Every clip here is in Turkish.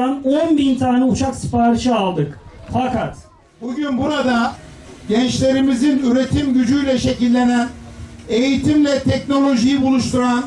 Ukrayna'dan 10 bin tane uçak siparişi aldık. Fakat Bugün burada gençlerimizin üretim gücüyle şekillenen, eğitimle teknolojiyi buluşturan,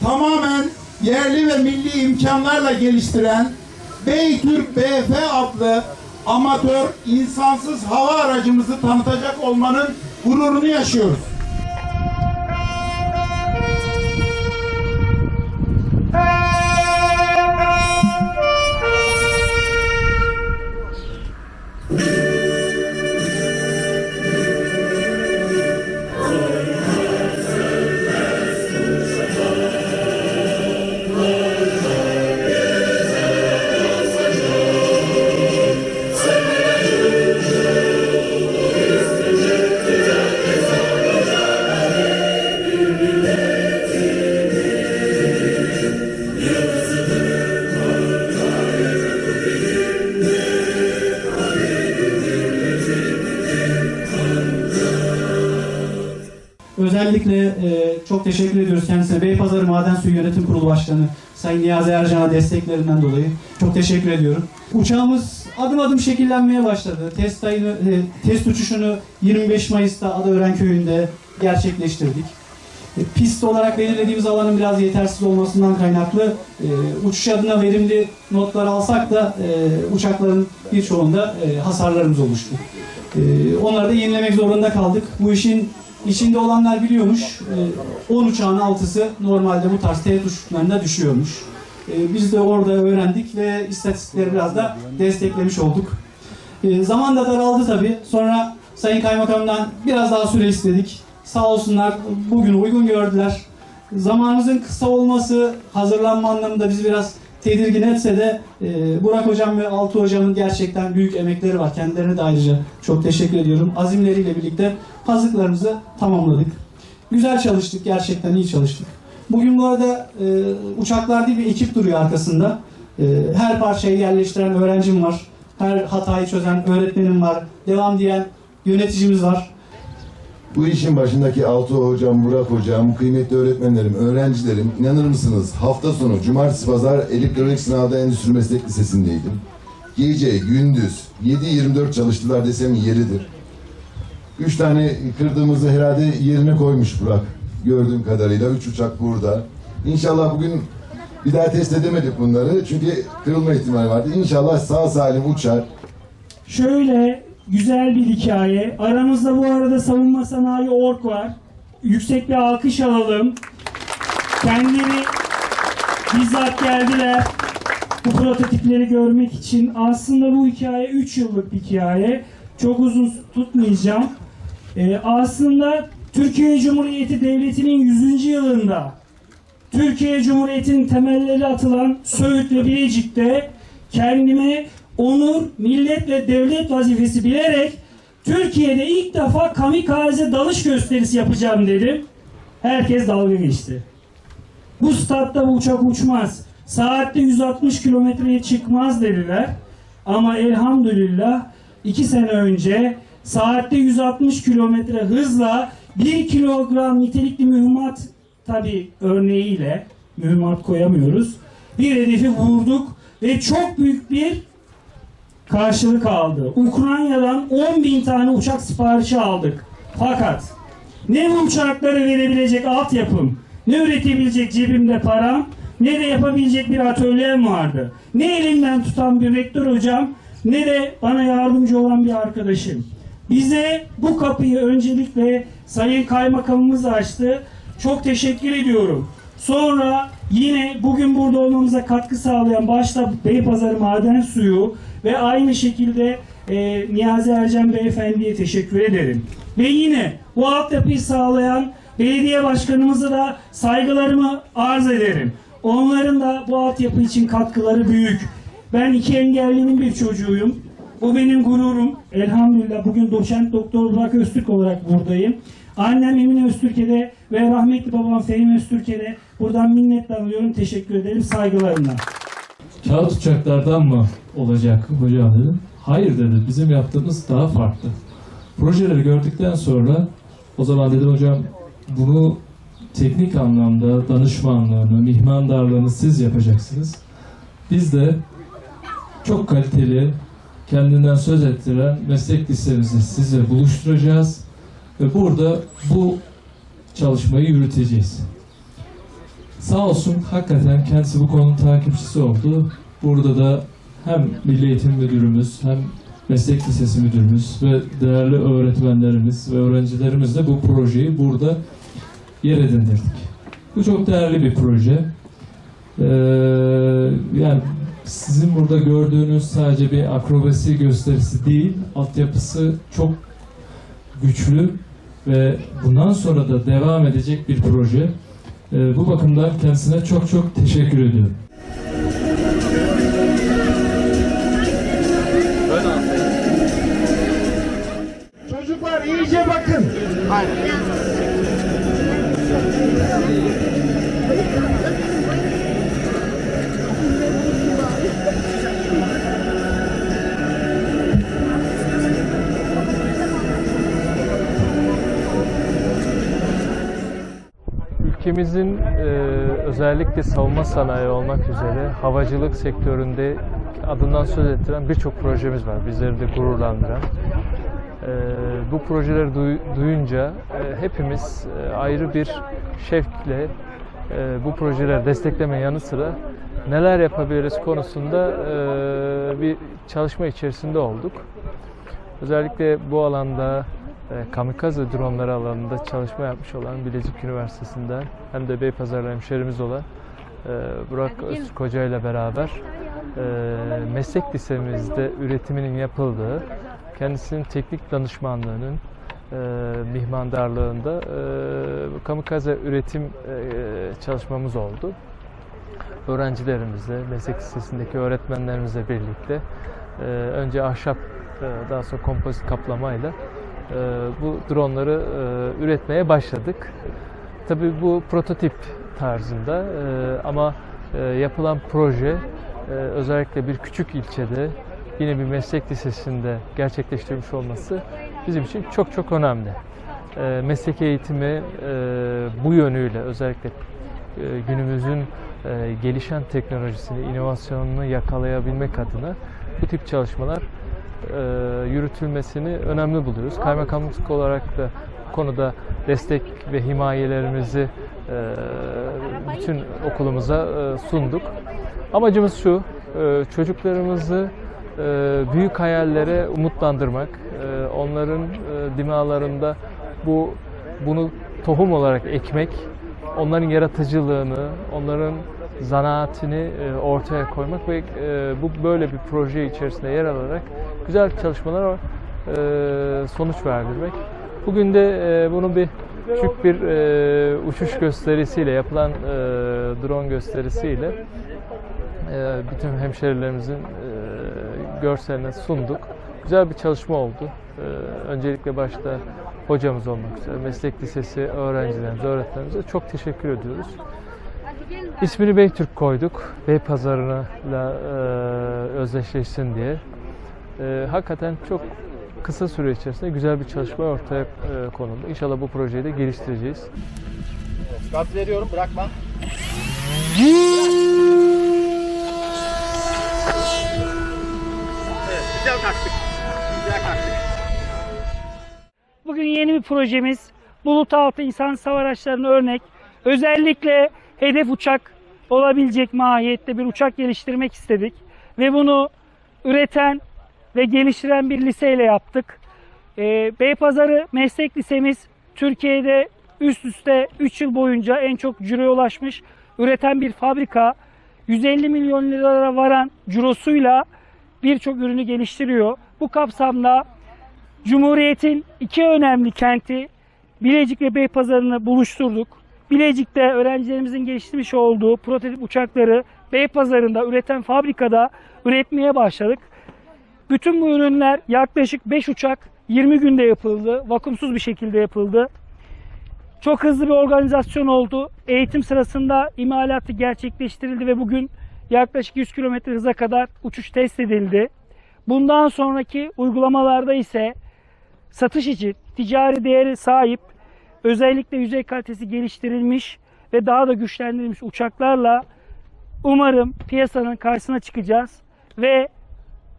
tamamen yerli ve milli imkanlarla geliştiren Beytürk BF adlı amatör insansız hava aracımızı tanıtacak olmanın gururunu yaşıyoruz. Özellikle e, çok teşekkür ediyoruz kendisine. Beypazarı Maden Suyu Yönetim Kurulu Başkanı Sayın Niyazi Ercan'a desteklerinden dolayı çok teşekkür ediyorum. Uçağımız adım adım şekillenmeye başladı. Test ayını, e, test uçuşunu 25 Mayıs'ta Adaören Köyü'nde gerçekleştirdik. E, Pist olarak belirlediğimiz alanın biraz yetersiz olmasından kaynaklı e, uçuş adına verimli notlar alsak da e, uçakların birçoğunda e, hasarlarımız oluştu. E, onları da yenilemek zorunda kaldık. Bu işin içinde olanlar biliyormuş. e, 10 uçağın 6'sı normalde bu tarz teğet uçuşlarında düşüyormuş. E, biz de orada öğrendik ve istatistikleri biraz da desteklemiş olduk. E, zaman da daraldı tabii. Sonra Sayın Kaymakam'dan biraz daha süre istedik. Sağ olsunlar bugün uygun gördüler. Zamanımızın kısa olması hazırlanma anlamında bizi biraz tedirgin etse de e, Burak Hocam ve Altı Hocam'ın gerçekten büyük emekleri var. Kendilerine de ayrıca çok teşekkür ediyorum. Azimleriyle birlikte hazırlıklarımızı tamamladık. Güzel çalıştık, gerçekten iyi çalıştık. Bugün bu arada e, uçaklar değil bir ekip duruyor arkasında. E, her parçayı yerleştiren öğrencim var. Her hatayı çözen öğretmenim var. Devam diyen yöneticimiz var. Bu işin başındaki Altı hocam, Burak hocam, kıymetli öğretmenlerim, öğrencilerim, inanır mısınız hafta sonu, cumartesi, pazar elektronik sınavda Endüstri Meslek Lisesi'ndeydim. Gece, gündüz, 7-24 çalıştılar desem yeridir. Üç tane kırdığımızı herhalde yerine koymuş Burak. Gördüğüm kadarıyla üç uçak burada. İnşallah bugün bir daha test edemedik bunları çünkü kırılma ihtimali vardı. İnşallah sağ salim uçar. şöyle güzel bir hikaye. Aramızda bu arada savunma sanayi ork var. Yüksek bir alkış alalım. Kendileri bizzat geldiler bu prototipleri görmek için. Aslında bu hikaye 3 yıllık bir hikaye. Çok uzun tutmayacağım. Ee, aslında Türkiye Cumhuriyeti Devleti'nin 100. yılında Türkiye Cumhuriyeti'nin temelleri atılan Söğüt ve Bilecik'te kendime onur, millet ve devlet vazifesi bilerek Türkiye'de ilk defa kamikaze dalış gösterisi yapacağım dedim. Herkes dalga geçti. Bu statta bu uçak uçmaz. Saatte 160 kilometreye çıkmaz dediler. Ama elhamdülillah iki sene önce saatte 160 kilometre hızla 1 kilogram nitelikli mühimmat tabi örneğiyle mühimmat koyamıyoruz. Bir hedefi vurduk ve çok büyük bir karşılık aldı. Ukrayna'dan 10 bin tane uçak siparişi aldık. Fakat ne bu uçakları verebilecek altyapım, ne üretebilecek cebimde param, ne de yapabilecek bir atölyem vardı. Ne elimden tutan bir rektör hocam, ne de bana yardımcı olan bir arkadaşım. Bize bu kapıyı öncelikle Sayın Kaymakamımız açtı. Çok teşekkür ediyorum. Sonra yine bugün burada olmamıza katkı sağlayan başta Beypazarı Maden Suyu ve aynı şekilde e, Niyazi Ercan Beyefendi'ye teşekkür ederim. Ve yine bu altyapıyı sağlayan belediye başkanımıza da saygılarımı arz ederim. Onların da bu altyapı için katkıları büyük. Ben iki engellinin bir çocuğuyum. Bu benim gururum. Elhamdülillah bugün doçent doktor Burak Öztürk olarak buradayım. Annem Emine Öztürk'e ve rahmetli babam Fehmi Öztürk'e buradan minnettarlıyorum. Teşekkür ederim. Saygılarımla. kağıt uçaklardan mı olacak hocam dedim. Hayır dedi. Bizim yaptığımız daha farklı. Projeleri gördükten sonra o zaman dedim hocam bunu teknik anlamda danışmanlığını, mihmandarlığını siz yapacaksınız. Biz de çok kaliteli, kendinden söz ettiren meslek lisemizi size buluşturacağız ve burada bu çalışmayı yürüteceğiz. Sağ olsun hakikaten kendisi bu konunun takipçisi oldu. Burada da hem Milli Eğitim Müdürümüz hem Meslek Lisesi Müdürümüz ve değerli öğretmenlerimiz ve öğrencilerimizle bu projeyi burada yer edindirdik. Bu çok değerli bir proje. Ee, yani sizin burada gördüğünüz sadece bir akrobasi gösterisi değil, altyapısı çok güçlü ve bundan sonra da devam edecek bir proje. Ee, bu bakımdan kendisine çok çok teşekkür ediyorum. Çocuklar iyice bakın. Ülkemizin e, özellikle savunma sanayi olmak üzere havacılık sektöründe adından söz ettiren birçok projemiz var. Bizleri de gururlandıran. E, bu projeleri duy- duyunca e, hepimiz e, ayrı bir şevkle e, bu projeleri destekleme yanı sıra neler yapabiliriz konusunda e, bir çalışma içerisinde olduk. Özellikle bu alanda e, kamikaze dronları alanında çalışma yapmış olan Bilecik Üniversitesi'nden hem de Beypazarlı hemşerimiz olan e, Burak Özkoca ile beraber e, meslek lisemizde üretiminin yapıldığı, kendisinin teknik danışmanlığının e, mihmandarlığında e, kamikaze üretim e, çalışmamız oldu. Öğrencilerimizle, meslek lisesindeki öğretmenlerimizle birlikte e, önce ahşap e, daha sonra kompozit kaplamayla bu dronları e, üretmeye başladık. Tabii bu prototip tarzında e, ama e, yapılan proje özellikle bir küçük ilçede yine bir meslek lisesinde gerçekleştirmiş olması bizim için çok çok önemli. Meslek eğitimi bu yönüyle özellikle günümüzün gelişen teknolojisini, inovasyonunu yakalayabilmek adına bu tip çalışmalar yürütülmesini önemli buluyoruz. Kaymakamlık olarak da bu konuda destek ve himayelerimizi e, bütün okulumuza e, sunduk. Amacımız şu, e, çocuklarımızı e, büyük hayallere umutlandırmak, e, onların e, dimalarında bu bunu tohum olarak ekmek, onların yaratıcılığını, onların zanaatini e, ortaya koymak ve e, bu böyle bir proje içerisinde yer alarak güzel çalışmalara e, sonuç verdirmek. Bugün de bunu bir küçük bir uçuş gösterisiyle yapılan drone gösterisiyle bütün hemşerilerimizin görseline sunduk. Güzel bir çalışma oldu. Öncelikle başta hocamız olmak üzere, meslek lisesi öğrencilerimize, öğretmenlerimize çok teşekkür ediyoruz. İsmini Beytürk koyduk. Beypazarı'na e, özdeşleşsin diye. E, hakikaten çok kısa süre içerisinde güzel bir çalışma ortaya e, konuldu. İnşallah bu projeyi de geliştireceğiz. Gaz veriyorum bırakma. Evet güzel kalktık. Güzel kalktık. Bugün yeni bir projemiz bulut altı insan hava araçlarına örnek. Özellikle hedef uçak olabilecek mahiyette bir uçak geliştirmek istedik. Ve bunu üreten ve geliştiren bir liseyle yaptık. Ee, Beypazarı Meslek Lisemiz Türkiye'de üst üste 3 yıl boyunca en çok ciroya ulaşmış üreten bir fabrika. 150 milyon liralara varan cirosuyla birçok ürünü geliştiriyor. Bu kapsamda Cumhuriyet'in iki önemli kenti Bilecik ve Beypazarı'nı buluşturduk. Bilecik'te öğrencilerimizin geliştirmiş olduğu prototip uçakları Beypazarı'nda üreten fabrikada üretmeye başladık. Bütün bu ürünler yaklaşık 5 uçak 20 günde yapıldı. Vakumsuz bir şekilde yapıldı. Çok hızlı bir organizasyon oldu. Eğitim sırasında imalatı gerçekleştirildi ve bugün yaklaşık 100 km hıza kadar uçuş test edildi. Bundan sonraki uygulamalarda ise satış için ticari değeri sahip özellikle yüzey kalitesi geliştirilmiş ve daha da güçlendirilmiş uçaklarla umarım piyasanın karşısına çıkacağız ve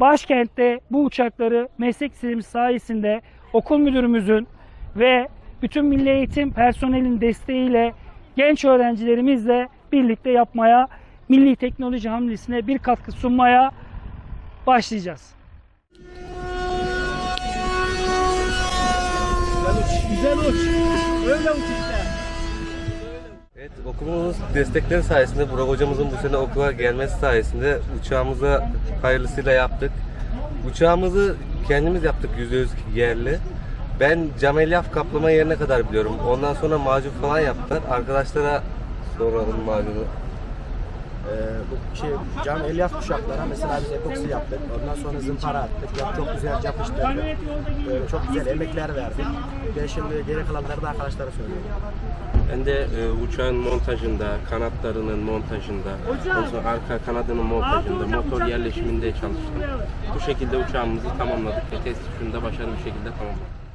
Başkentte bu uçakları meslek lisemiz sayesinde okul müdürümüzün ve bütün milli eğitim personelin desteğiyle genç öğrencilerimizle birlikte yapmaya, milli teknoloji hamlesine bir katkı sunmaya başlayacağız. Evet, okulumuz destekleri sayesinde, Burak hocamızın bu sene okula gelmesi sayesinde uçağımızı hayırlısıyla yaptık. Uçağımızı kendimiz yaptık %100 yerli. Ben cam elyaf kaplama yerine kadar biliyorum. Ondan sonra macun falan yaptılar. Arkadaşlara soralım macunu. Ee, bu şey cam elyaf kuşaklara mesela biz epoksi yaptık. Ondan sonra zımpara attık. Yap, çok güzel yapıştırdık. Ee, çok güzel emekler verdik. Ben şimdi geri kalanları da arkadaşlara söylüyorum. Ben de e, uçağın montajında, kanatlarının montajında, sonra arka kanadının montajında, motor yerleşiminde çalıştım. Bu şekilde uçağımızı tamamladık ve test uçuşunu da başarılı bir şekilde tamamladık.